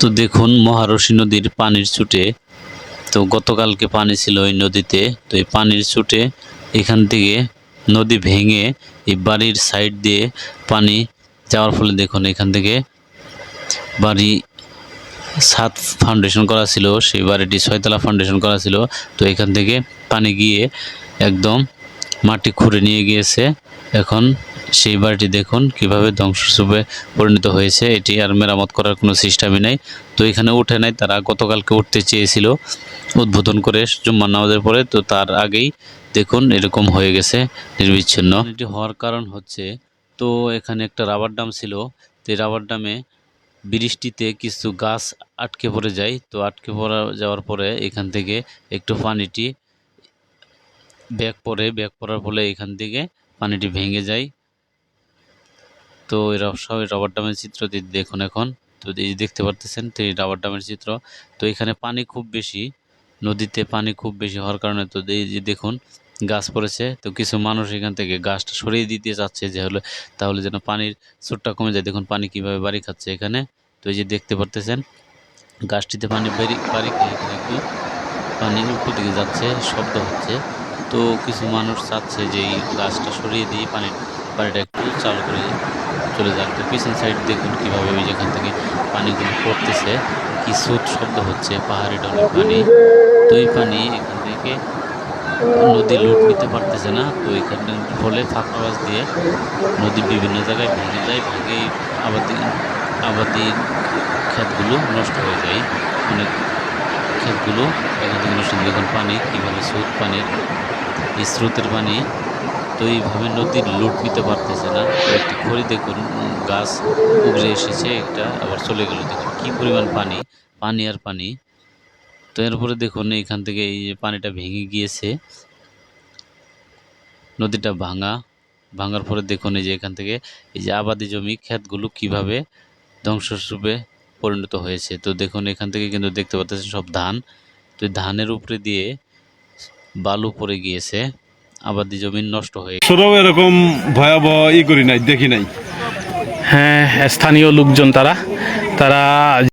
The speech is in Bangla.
তো দেখুন, মহারশী নদীর পানির ছুটে। তো গতকালকে পানি ছিল এই নদীতে। তো এই পানির ছুটে এখান থেকে নদী ভেঙে এই বাড়ির সাইড দিয়ে পানি যাওয়ার ফলে দেখুন এখান থেকে বাড়ি সাত ফাউন্ডেশন করা ছিল, সেই বাড়িটি ছয়তলা ফাউন্ডেশন করা ছিল। তো এখান থেকে পানি গিয়ে একদম মাটি খুঁড়ে নিয়ে গিয়েছে। এখন সেই বাড়িটি দেখুন কীভাবে ধ্বংসস্তূপে পরিণত হয়েছে। এটি আর মেরামত করার কোনো সিস্টেমই নাই। তো এখানে উঠে নাই, তারা গতকালকে উঠতে চেয়েছিল উদ্বোধন করে জুম্মার নামাজের পরে। তো তার আগেই দেখুন এরকম হয়ে গেছে নির্বিচ্ছিন্ন। এটি হওয়ার কারণ হচ্ছে, তো এখানে একটা রাবার ডাম ছিল। তো রাবার ডামে বৃষ্টিতে কিছু গাছ আটকে পড়ে যায়। তো আটকে পড়া যাওয়ার পরে এখান থেকে একটু পানিটি ব্যাগ পড়ে ব্যাগ পড়ার ফলে এখান থেকে পানিটি ভেঙে যায়। তো এই সব রাবার ড্যামের চিত্র দি- দেখুন এখন। তো এই দেখতে পারতেছেন, তো এই রাবার ড্যামের চিত্র। তো এখানে পানি খুব বেশি, নদীতে পানি খুব বেশি হওয়ার কারণে তো এই যে দেখুন, গাছ পড়েছে। তো কিছু মানুষ এখান থেকে গাছটা সরিয়ে দিতে চাচ্ছে যে হলে, তাহলে যেন পানির স্রোতটা কমে যায়। দেখুন পানি কীভাবে বাড়ি খাচ্ছে এখানে। তো এই যে দেখতে পারতেছেন, গাছটিতে পানি বাড়ি বাড়ি খেয়ে এখানে একটু পানি উপর দিকে যাচ্ছে, শব্দ হচ্ছে। তো কিছু মানুষ চাচ্ছে যে এই গাছটা সরিয়ে দিয়ে পানির পানিটা একটু চালু করে চলে যাক। তো পিছন সাইড দেখুন কীভাবে ওই যেখান থেকে পানিগুলো পড়তেছে। কি স্রোত শব্দ হচ্ছে, পাহাড়ি ডলের পানি। তো এই পানি এখান থেকে নদী লুট নিতে পারতেছে না। তো এখানে ফলে ফাঁকা বাস দিয়ে নদী বিভিন্ন জায়গায় ভেঙে যায় ভেঙে আবাদি আবাদি ক্ষেতগুলো নষ্ট হয়ে যায়। অনেক ক্ষেতগুলো এখান থেকে নষ্ট দেখুন পানি কীভাবে স্রোত পানির এই স্রোতের পানি। তো এইভাবে নদীর লুট নিতে পারতেছে না। একটি খড়ি দেখুন, গাছ উগড়ে এসেছে একটা, আবার চলে গেল। দেখুন কী পরিমাণ পানি পানি আর পানি। তো এরপরে দেখুন, এইখান থেকে এই যে পানিটা ভেঙে গিয়েছে। নদীটা ভাঙা। ভাঙার পরে দেখুন এই যে এখান থেকে এই যে আবাদি জমি, ক্ষেতগুলো কীভাবে ধ্বংসস্তূপে পরিণত হয়েছে। তো দেখুন এখান থেকে কিন্তু দেখতে পাচ্ছেন সব ধান। তো ধানের উপরে দিয়ে বালু পড়ে গিয়েছে। আবাদি জমি নষ্ট হয়ে সেটাও এরকম ভয়াবহ ই করি নাই দেখি নাই। হ্যাঁ স্থানীয় লোকজন তারা তারা